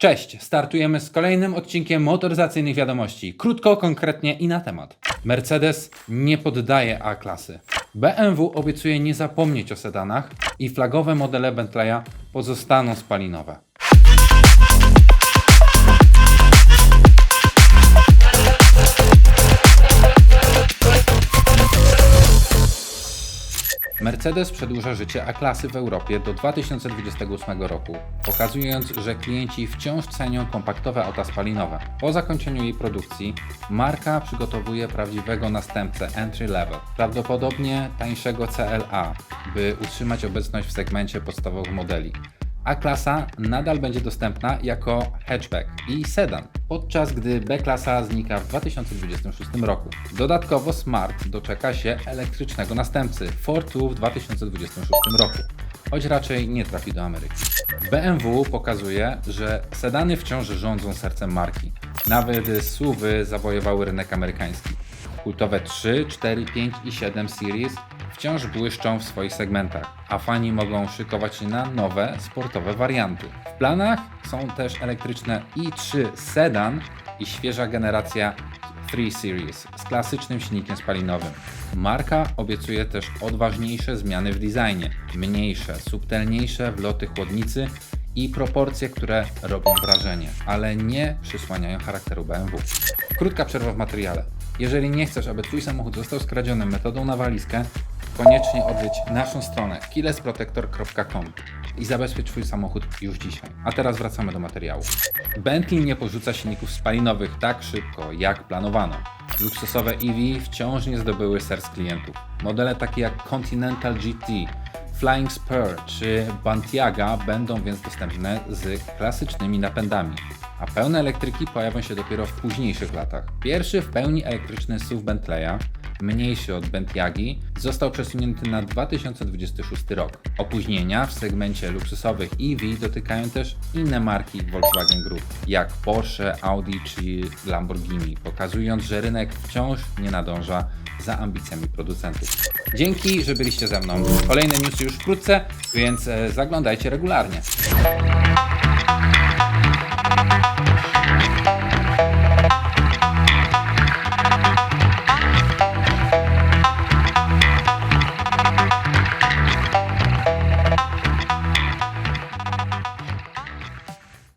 Cześć, startujemy z kolejnym odcinkiem motoryzacyjnych wiadomości. Krótko, konkretnie i na temat. Mercedes nie poddaje A-klasy. BMW obiecuje nie zapomnieć o sedanach i flagowe modele Bentleya pozostaną spalinowe. Mercedes przedłuża życie A-klasy w Europie do 2028 roku, pokazując, że klienci wciąż cenią kompaktowe auta spalinowe. Po zakończeniu jej produkcji, marka przygotowuje prawdziwego następcę entry level, prawdopodobnie tańszego CLA, by utrzymać obecność w segmencie podstawowych modeli. A-klasa nadal będzie dostępna jako hatchback i sedan, podczas gdy B-klasa znika w 2026 roku. Dodatkowo Smart doczeka się elektrycznego następcy Fortu w 2026 roku, choć raczej nie trafi do Ameryki. BMW pokazuje, że sedany wciąż rządzą sercem marki. Nawet SUVy zawojowały rynek amerykański. Kultowe 3, 4, 5 i 7 Series wciąż błyszczą w swoich segmentach, a fani mogą szykować się na nowe, sportowe warianty. W planach są też elektryczne i3 Sedan i świeża generacja 3 Series z klasycznym silnikiem spalinowym. Marka obiecuje też odważniejsze zmiany w designie, mniejsze, subtelniejsze wloty chłodnicy i proporcje, które robią wrażenie, ale nie przysłaniają charakteru BMW. Krótka przerwa w materiale. Jeżeli nie chcesz, aby Twój samochód został skradziony metodą na walizkę, koniecznie odwiedź naszą stronę keylessprotector.com i zabezpiecz Twój samochód już dzisiaj. A teraz wracamy do materiału. Bentley nie porzuca silników spalinowych tak szybko, jak planowano. Luksusowe EV wciąż nie zdobyły serc klientów. Modele takie jak Continental GT, Flying Spur czy Bantiaga będą więc dostępne z klasycznymi napędami, a pełne elektryki pojawią się dopiero w późniejszych latach. Pierwszy w pełni elektryczny SUV Bentleya, mniejszy od Bentiagi, został przesunięty na 2026 rok. Opóźnienia w segmencie luksusowych EV dotykają też inne marki Volkswagen Group, jak Porsche, Audi czy Lamborghini, pokazując, że rynek wciąż nie nadąża za ambicjami producentów. Dzięki, że byliście ze mną. Kolejne newsy już wkrótce, więc e, zaglądajcie regularnie.